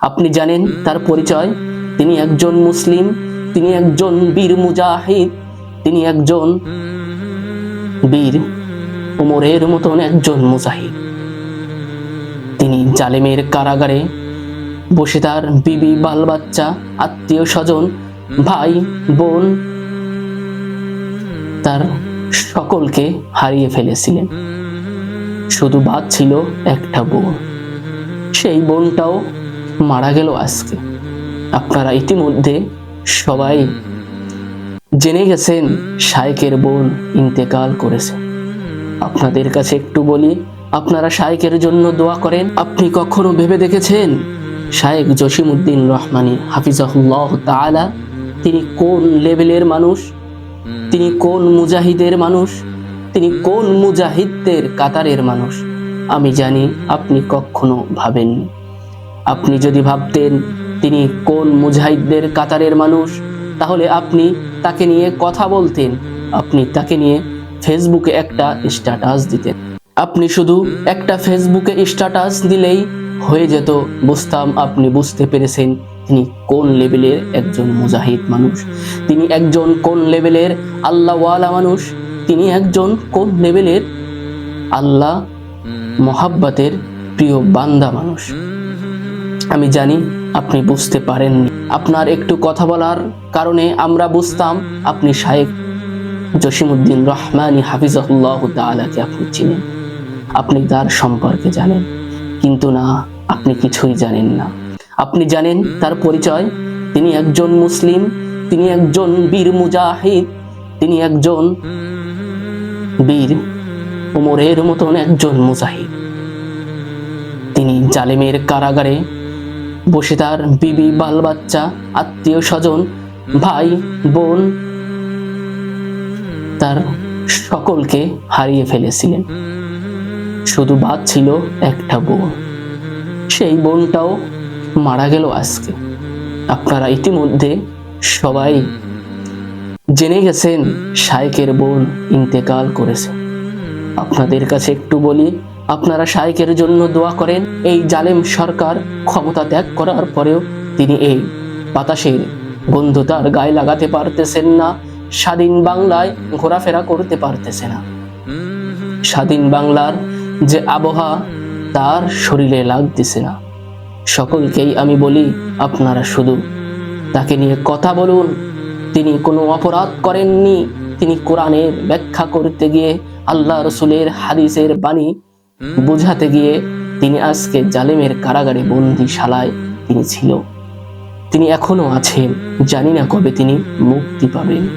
আপনি জানেন তার পরিচয়? তিনি একজন মুসলিম, তিনি একজন বীর মুজাহিদ, তিনি একজন বীর উমরের মতন একজন মুজাহিদ। তিনি জালেমের কারাগারে বসে তার বিবি বাল বাচ্চা আত্মীয় স্বজন, ভাই, বোন তার সকলকে হারিয়ে ফেলেছিলেন। শুধু বাদ ছিল একটা বোন। সেই বোনটাও মারা গেল আজকে। আপনারা ইতিমধ্যে সবাই জেনে গেছেন শাইকের বোন ইন্তেকাল করেছে। আপনাদের কাছে একটু বলি, আপনারা শাইকের জন্য দোয়া করেন। আপনি কখনো ভেবে দেখেছেন? শায়েক জসিমউদ্দিন রহমানী, হাফিজাহুল্লাহ তাআলা, তিনি কোন লেভেলের মানুষ? তিনি কোন মুজাহিদের মানুষ? তিনি কোন মুজাহিদদের কাতারের মানুষ? আমি জানি আপনি কখনো ভাবেননি। আপনি যদি ভাবতেন তিনি কোন মুজাহিদদের কাতারের মানুষ, তাহলে আপনি তাকে নিয়ে কথা বলতেন। আপনি তাকে নিয়ে ফেসবুকে একটা স্ট্যাটাস দিতেন। আপনি শুধু একটা ফেসবুকে স্ট্যাটাস দিলেই হয়ে যেত। বুঝতাম আপনি বুঝতে পেরেছেন তিনি কোন লেভেলের একজন মুজাহিদ মানুষ। তিনি একজন কোন লেভেলের আল্লাহওয়ালা মানুষ। তিনি একজন কোন লেভেলের আল্লাহ মহাব্বাতের প্রিয় বান্দা মানুষ। আমি জানি আপনি বুঝতে পারেননি। আপনার একটু কথা বলার কারণে আমরা বুঝতাম আপনি শায়েক জসিমউদ্দিন রহমানী হাফিজাহুল্লাহ তাআলাকে আপনি চিনেন। আপনি তার সম্পর্কে জানেন। কিন্তু না, আপনি কিছুই জানেন না। আপনি জানেন তার পরিচয়। তিনি একজন মুসলিম, তিনি একজন বীর মুজাহিদ, তিনি একজন বীর উমরের মতন একজন মুজাহিদ। তিনি জালেমের কারাগারে বসে তার বিবি বাল বাচ্চা আত্মীয় স্বজন ভাই বোন তার সকলকে হারিয়ে ফেলেছিলেন। শুধু বাদ ছিল একটা বোন। সেই বোনটাও মারা গেল আজকে। আপনারা ইতিমধ্যে সবাই জেনে গেছেন শাইকের বোন ইন্তেকাল করেছে। আপনাদের কাছে একটু বলি আপনারা শাইকের জন্য দোয়া করেন, এই জালেম সরকার ক্ষমতা ত্যাগ করার পরেও তিনি এই বাতাসের গন্ধ তার গায়ে লাগাতে পারতেছেন না, স্বাধীন বাংলায় ঘোরাফেরা করতে পারতেছে না। স্বাধীন বাংলার যে আবহাওয়া, তার শরীরে লাগতেছে না। সকলকেই আমি বলি, আপনারা শুধু তাকে নিয়ে কথা বলুন। তিনি কোনো অপরাধ করেননি। তিনি কোরআনের ব্যাখ্যা করতে গিয়ে আল্লাহ রসুলের হাদিসের বাণী বুঝাতে গিয়ে তিনি আজকে জালেমের কারাগারে বন্দি শালায় তিনি ছিল। তিনি এখনও আছেন, জানি না কবে তিনি মুক্তি পাবেন।